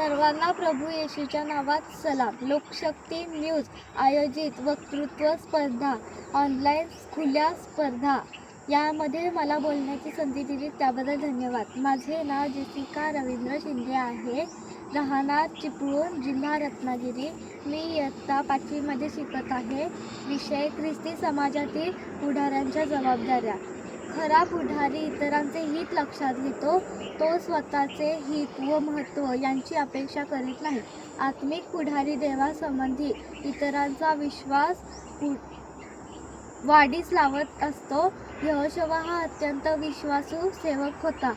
सर्वांना प्रभू येशूच्या नावात सलाम. लोकशक्ती न्यूज आयोजित वक्तृत्व स्पर्धा ऑनलाईन खुल्या स्पर्धा. यामध्ये मला बोलण्याची संधी दिली त्याबद्दल धन्यवाद. माझे नाव जेसिका रवींद्र शिंदे आहे. राहणार चिपळूण जिल्हा रत्नागिरी. मी इयत्ता पाचवीमध्ये शिकत आहे. विषय ख्रिस्ती समाजातील पुढाऱ्यांच्या जबाबदाऱ्या. खरा पुढारी इतरांचे हित लक्षात घेतो तो स्वतःचे हित व महत्त्व यांची अपेक्षा करीत नाही. आत्मिक पुढारी देवासंबंधी इतरांचा विश्वास वाढीस लावत असतो. यहोशवा हा अत्यंत विश्वासू सेवक होता.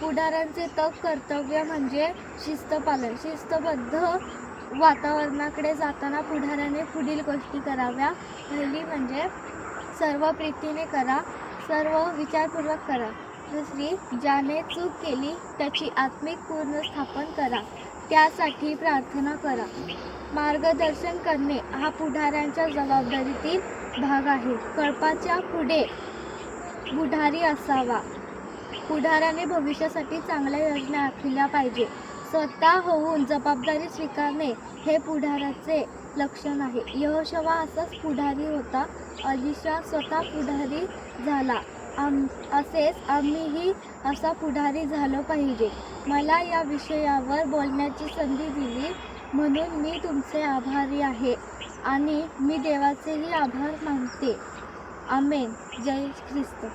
पुढाऱ्यांचे तप कर्तव्य म्हणजे शिस्तपालन. शिस्तबद्ध वातावरणाकडे जाताना पुढाऱ्याने पुढील गोष्टी कराव्या. पहिली म्हणजे सर्व प्रीतीने करा. सर्व विचारपूर्वक करा. दुसरी ज्याने चूक केली त्याची आत्मिक पुनर्स्थापन करा. त्यासाठी प्रार्थना करा. मार्गदर्शन करणे हा पुढाऱ्यांच्या जबाबदारीतील भाग आहे. कळपाच्या पुढे पुढारी असावा. पुढाऱ्याने भविष्यासाठी चांगल्या योजना आखल्या पाहिजे. स्वतः होऊन जबाबदारी स्वीकारणे हे पुढाऱ्याचे लक्षण आहे. यहोशवा असाच पुढारी होता. अलिशा स्वतः पुढारी झाला. आम असेच आम्हीही असा पुढारी झालो पाहिजे. मला या विषयावर बोलण्याची संधी दिली म्हणून मी तुमचे आभारी आहे आणि मी देवाचेही आभार मानते. आमेन. जय ख्रिस्त.